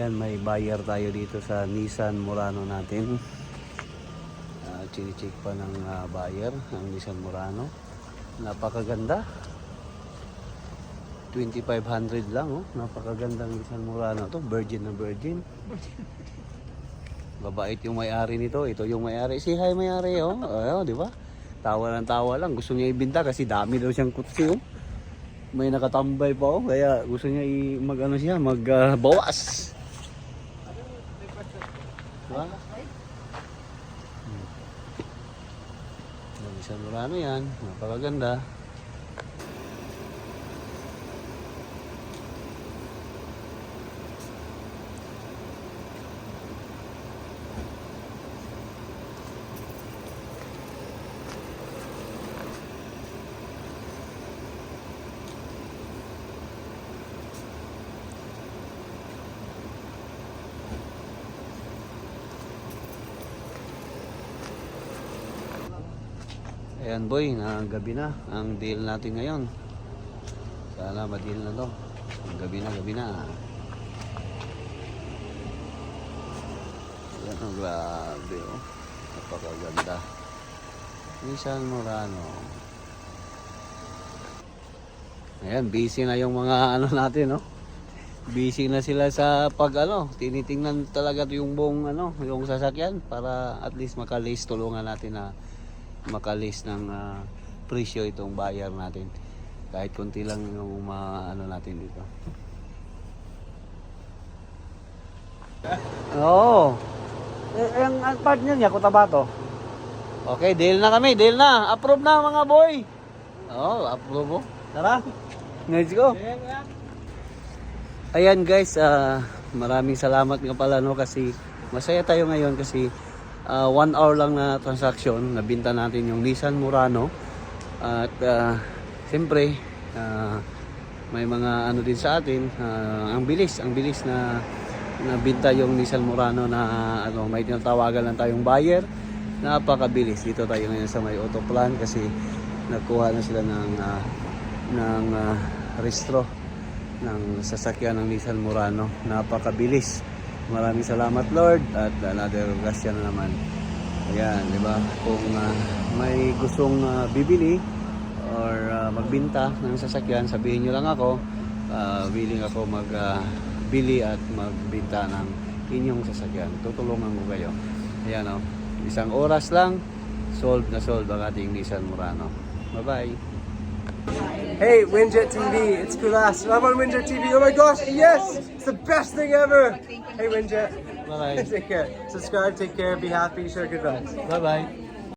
Ayan, may buyer tayo dito sa Nissan Murano natin. Uh, chinicheck pa ng ah, buyer ang Nissan Murano. Napakaganda. 2,500 lang oh. Napakagandang Nissan Murano to. Virgin na virgin. Babait yung may-ari nito. Ito yung may-ari. Si hi may-ari oh. Ayo, di ba? Tawa ng tawa lang. Gusto niya ibinta kasi dami daw siyang kutsi oh. May nakatambay pa oh. Kaya gusto niya i mag ano siya, mag ah, bawas. Diba? Hmm. Isang Murano yan. Napakaganda. Ayan boy, na gabi na ang deal natin ngayon. Sana ma-deal na to. Ang gabi na, gabi na. Ayan, oh, grabe oh. Napakaganda. Nissan Murano. Ayan, busy na yung mga ano natin, no? Busy na sila sa pag ano, tinitingnan talaga yung buong ano, yung sasakyan para at least makalis tulungan natin na makalis ng ah, presyo itong buyer natin. Kahit konti lang yung ma ano natin dito. Oo. Eh, ang, ang partner niya, Cotabato. Okay, deal na kami, deal na. Approve na mga boy. Oo, approve. oh. Tara. Let's go. Ayan guys, ah, maraming salamat nga pala no kasi masaya tayo ngayon kasi ah, one hour lang na transaction, nabinta natin yung Nissan Murano at ah, siyempre ah, may mga ano din sa atin, ah, ang bilis, ang bilis na nabinta yung Nissan Murano na ano, may tinatawagan lang tayong buyer. Napakabilis. Dito tayo ngayon sa may autoplan kasi nakuha na sila ng ah, ng ah, restro ng sasakyan ng Nissan Murano. Napakabilis. Maraming salamat Lord at another grasya na naman. Ayan, di ba? Kung ah, may gustong ah, bibili or ah, magbinta ng sasakyan, sabihin nyo lang ako. Ah, willing ako magbili at magbinta ng inyong sasakyan. Tutulungan ko kayo. Ayan o. Isang oras lang, solve na solve ang ating Nissan Murano. Bye-bye. Hey, Winjet TV, it's Kulas. I'm on Winjet TV. Oh my gosh, yes! It's the best thing ever! Hey, Winjet. Bye-bye. take care. Subscribe, take care, be happy, share good vibes. Bye-bye.